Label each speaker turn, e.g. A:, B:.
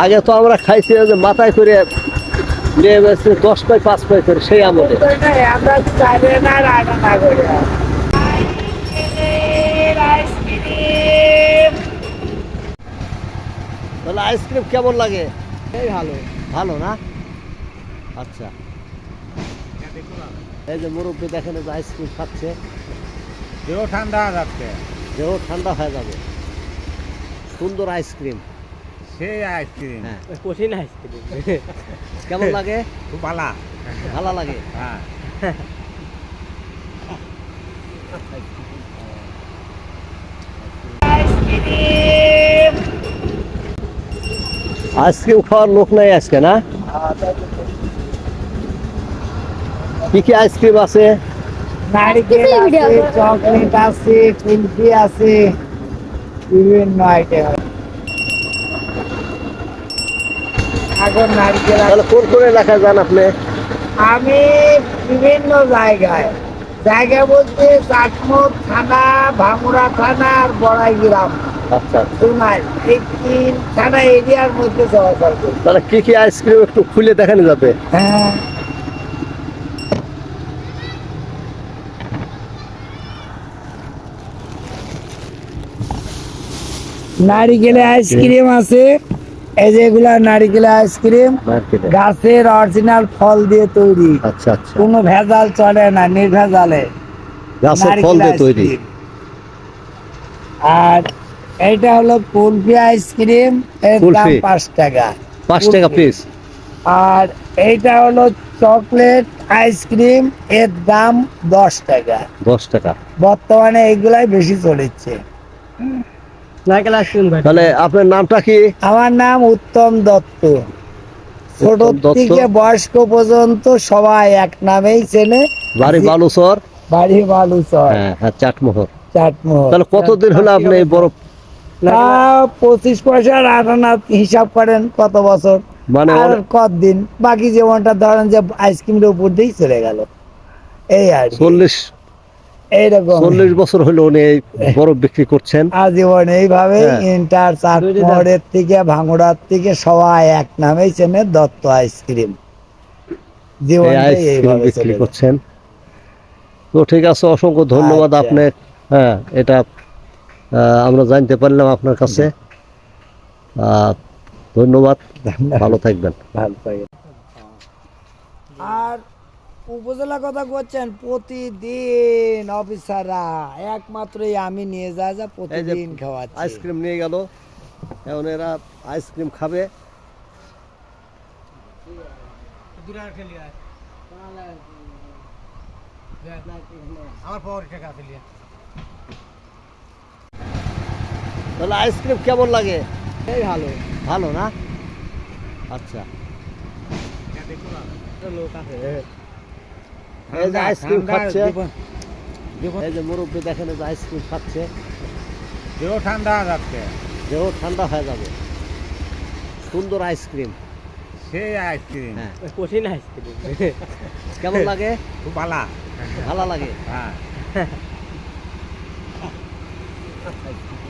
A: আগে তো আমরা খাইছি যে মাথায় করে নিয়ে গেছে দশ পাই পাঁচ পাই করে সেই আমলে।
B: আমরা চাইলে না করে
A: তাহলে আইসক্রিম কেমন লাগে?
B: এই ভালো।
A: ভালো না? আচ্ছা। এই যে মুরব্বী দেখেন যে আইসক্রিম খাচ্ছে।
C: দেহ ঠান্ডা যাচ্ছে।
A: দেহ ঠান্ডা হয়ে যাবে। সুন্দর আইসক্রিম।
C: সেই আইসক্রিম।
A: হ্যাঁ।
B: কঠিন আইসক্রিম।
A: কেমন লাগে?
C: খুব ভালা।
A: ভালো লাগে?
C: হ্যাঁ।
A: আইসক্রিম খাওয়ার লোক নাই আজকে না? কি কি আইসক্রিম আছে?
B: নারিকেল আছে চকলেট আছে কুলফি আছে বিভিন্ন আইটেম এখন নারিকেল।
A: তাহলে কোন কোন এলাকায় যান আপনি?
B: আমি বিভিন্ন জায়গায়। জায়গা বলতে চাটমোট থানা ভাঙুরা থানা আর বড়াই গ্রাম
A: তাহলে কি কি আইসক্রিম একটু খুলে দেখানো যাবে?
B: হ্যাঁ। নারিকেলের আইসক্রিম আছে। এই যেগুলা নারিকেলের আইসক্রিম গাছের অরিজিনাল ফল দিয়ে তৈরি।
A: আচ্ছা আচ্ছা।
B: কোনো ভেজাল চলে না নির্ভেজালে।
A: গাছের ফল দিয়ে তৈরি।
B: আর এইটা হলো কুলফি আইসক্রিম এর দাম পাঁচ টাকা।
A: পাঁচ টাকা পিস
B: আর এইটা হলো চকলেট আইসক্রিম এর দাম দশ টাকা।
A: দশ টাকা।
B: বর্তমানে এইগুলাই বেশি চলেছে। নারকেল আইসক্রিম
A: তাহলে আপনার নামটা কি?
B: আমার নাম উত্তম দত্ত। ছোট থেকে বয়স্ক পর্যন্ত সবাই এক নামেই চেনে।
A: বাড়ি। বালুচর
B: বাড়ি বালুচর
A: হ্যাঁ হ্যাঁ চাটমোহর।
B: চাটমোহর।
A: তাহলে কতদিন হলো আপনি এই বরফ
B: তা পঁচিশ পয়সার আটানা হিসাব করেন কত বছর।
A: মানে
B: আর কতদিন? বাকি জীবনটা ধরেন যে আইসক্রিমের উপর দিয়েই চলে গেল। এই আর
A: চল্লিশ
B: এইরকম।
A: চল্লিশ বছর হলো উনি এই বরফ বিক্রি করছেন।
B: আজীবন এইভাবে
A: হ্যাঁ।
B: ইন্টার চাটমোহরের থেকে ভাঙড়ার থেকে সবাই এক নামেই চেনে দত্ত আইসক্রিম। জীবন
A: বিক্রি করছেন। তো ঠিক আছে অসংখ্য ধন্যবাদ
B: আচ্ছা।
A: আপনি। হ্যাঁ এটা আমরা জানতে পারলাম আপনার কাছে। আহ, ধন্যবাদ। ভালো থাকবেন।
B: ভালো থাকে আর উপজেলা কথা করছেন প্রতিদিন অফিসাররা একমাত্রই আমি নিয়ে যা যা প্রতিদিন খাওয়াচ্ছি।
A: আইসক্রিম নিয়ে গেল এখন এরা আইসক্রিম খাবে। তাহলে আইসক্রিম কেমন লাগে?
B: এই ভালো।
A: ভালো না? আচ্ছা।
B: লোক আছে।
A: এই যে আইসক্রিম
C: ঠান্ডা,
A: খাচ্ছে। এই যে মুরব্বী দেখেন এই যে আইসক্রিম খাচ্ছে।
C: দেহ ঠান্ডা যাচ্ছে।
A: দেহ ঠান্ডা হয়ে যাবে। সুন্দর আইসক্রিম
C: সেই আইসক্রিম
A: হ্যাঁ।
B: কঠিন আইসক্রিম
A: কেমন লাগে?
C: খুব ভালা।
A: ভালো লাগে।
C: হ্যাঁ।